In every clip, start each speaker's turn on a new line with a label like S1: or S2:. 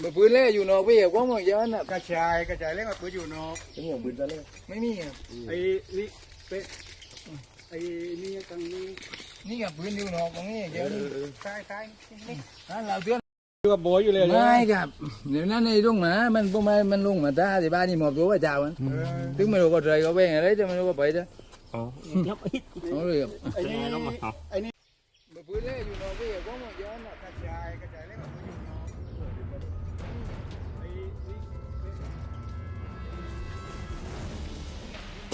S1: มือปืนเล่อยู่นอกเวียกว่ามันย้อนอะ
S2: กระชายกระชายเล่นมาปืนอยู่นอก
S1: เป็นอย่างปืนตะเล่ไม่มีอะ
S2: ไอ้นี่เป็ดไอ้นี่ตังนี้
S1: นี่กับปืนอยู่นอกตรงนี้เดี๋ยวนี้
S2: ใช่ใช่นี่
S1: นั่นเราเตือน
S2: กับโบยอยู่เลย
S1: ไม่ครับเดี๋ยวนั้นในตรงหมามันพวกมันมันลงมาตาที่บ้านนี่หมอบตัวว่าเจ้ามันถึงไม่รู้ก็ใจก็แบ่งอะไรแต่ไม่รู้ก็ไปเด้อ
S3: ยับอิด
S1: เอาเลยครับ
S2: ไอ้นี่ไอ้นี่
S1: มือปืนเล่อยู่นอกเวียกว่ามันย้อนอะ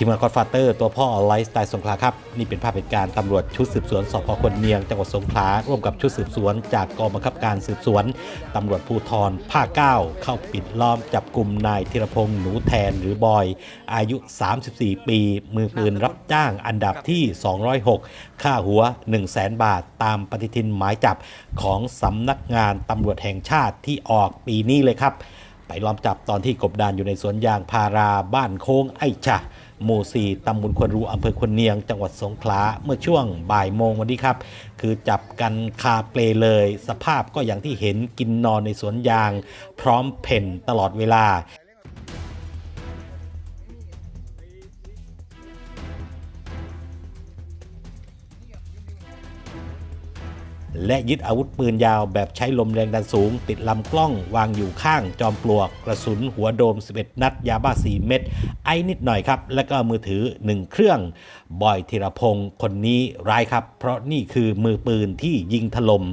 S3: ทีมงานกอดฟาเตอร์ตัวพ่อไลฟ์สไตล์สงขลาครับ นี่เป็นภาพเหตุการณ์ตำรวจชุดสืบสวนสพควรเนียงจังหวัดสงขลาร่วมกับชุดสืบสวน จากกองบังคับการสืบสวนตำรวจภูธรภาค9เข้าปิดล้อมจับกลุ่มนายธีรพงษ์หนูแทนหรือบอย อายุ 34 ปี มือปืนรับจ้างอันดับที่ 206 ค่าหัว 1 0 0 0 0แบาท ตามปฏิทินหมายจับของสำนักงานตำรวจแห่งชาติที่ออกปีนี้เลยครับ ไปล้อมจับตอนที่กบดานอยู่ในสวนยางพาราบ้านโค้งไอ้ชะ หมู่ 4ตำบลควนรูอำเภอควนเนียง จังหวัดสงขลาเมื่อช่วงบ่ายโมงวันนี้ครับ คือจับกันคาเปลเลย สภาพก็อย่างที่เห็นกินนอนในสวนยาง พร้อมเพ่นตลอดเวลา และยึดอาวุธปืนยาวแบบใช้ลมแรงดันสูง ติดลำกล้องวางอยู่ข้างจอมปลวก กระสุนหัวโดม 11 นัด ยาบ้า 4 เม็ดไอ้นิดหน่อยครับ แล้วก็มือถือ 1 เครื่อง บอยธีรพงศ์คนนี้ร้ายครับ เพราะนี่คือมือปืนที่ยิงถล่ม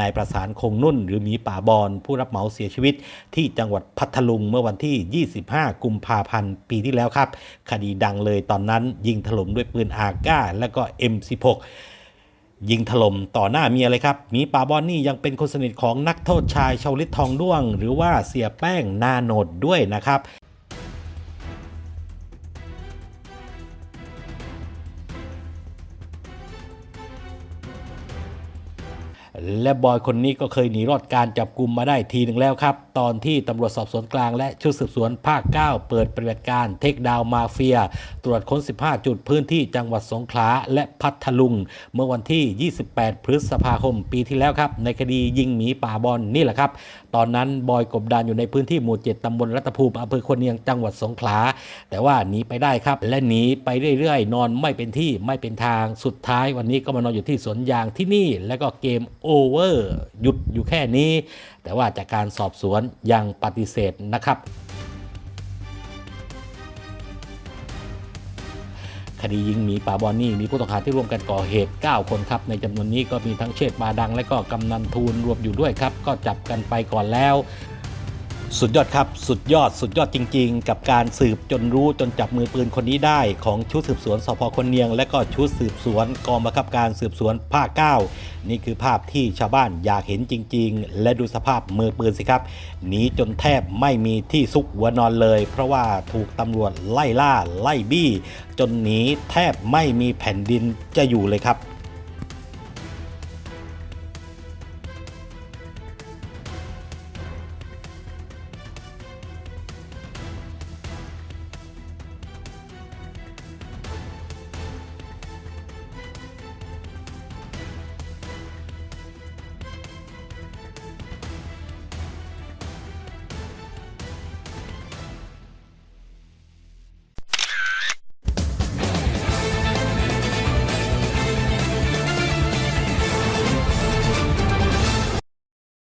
S3: นายประสานคงนุ่น หรือหมีป่าบอลผู้รับเหมาเสียชีวิต ที่จังหวัดพัทลุงเมื่อวันที่ 25 กุมภาพันธ์ ปีที่แล้วครับ คดีดังเลยตอนนั้นยิงถล่มด้วยปืนอาก้า และก็ M16 ยิงถล่มต่อหน้าเมียเลยครับหมีป่าบอนนี่ยังเป็นคนสนิทของนักโทษชายชาวลิตทองด้วง หรือว่าเสียแป้งนาโนดด้วยนะครับและบอยคนนี้ก็เคยหนีรอดการจับกลุ่มมาได้ทีหนึ่งแล้วครับ ตอนที่ตำรวจสอบสวนกลางและชุดสืบสวนภาค 9 เปิดปฏิบัติการเทคดาวมาเฟีย ตรวจค้น 15 จุดพื้นที่จังหวัดสงขลาและพัทลุง เมื่อวันที่ 28 พฤษภาคมปีที่แล้วครับ ในคดียิงหมีป่าบอลนี่แหละครับ ตอนนั้นบอยกบดานอยู่ในพื้นที่หมู่ 7ตำบลรัตภูมิอำเภอควรเนียงจังหวัดสงขลาแต่ว่าหนีไปได้ครับ และหนีไปเรื่อยๆ นอนไม่เป็นที่ไม่เป็นทางสุดท้าย วันนี้ก็มานอนอยู่ที่สวนยางที่นี่ แล้วก็เกมโอเวอร์หยุดอยู่แค่นี้ แต่ว่าจากการสอบสวนยังปฏิเสธนะครับคดียิงหมีป่าบอนนี่ มีผู้ต้องหาที่ร่วมกันก่อเหตุ 9 คนครับ ในจำนวนนี้ก็มีทั้งเชษมาดังและก็กำนันทูลรวมอยู่ด้วยครับ ก็จับกันไปก่อนแล้ว สุดยอดครับ สุดยอดสุดยอดจริง ๆ กับการสืบจนรู้จนจับมือปืนคนนี้ได้ของชุดสืบสวนสพคนเนียง และก็ชุดสืบสวนกองบังคับการสืบสวนภาค9นี่คือภาพที่ชาวบ้านอยากเห็นจริง ๆ และดูสภาพมือปืนสิครับหนีจนแทบไม่มีที่ซุกหัวนอนเลย เพราะว่าถูกตำรวจไล่ล่าไล่บี้ จนหนีแทบไม่มีแผ่นดินจะอยู่เลยครับ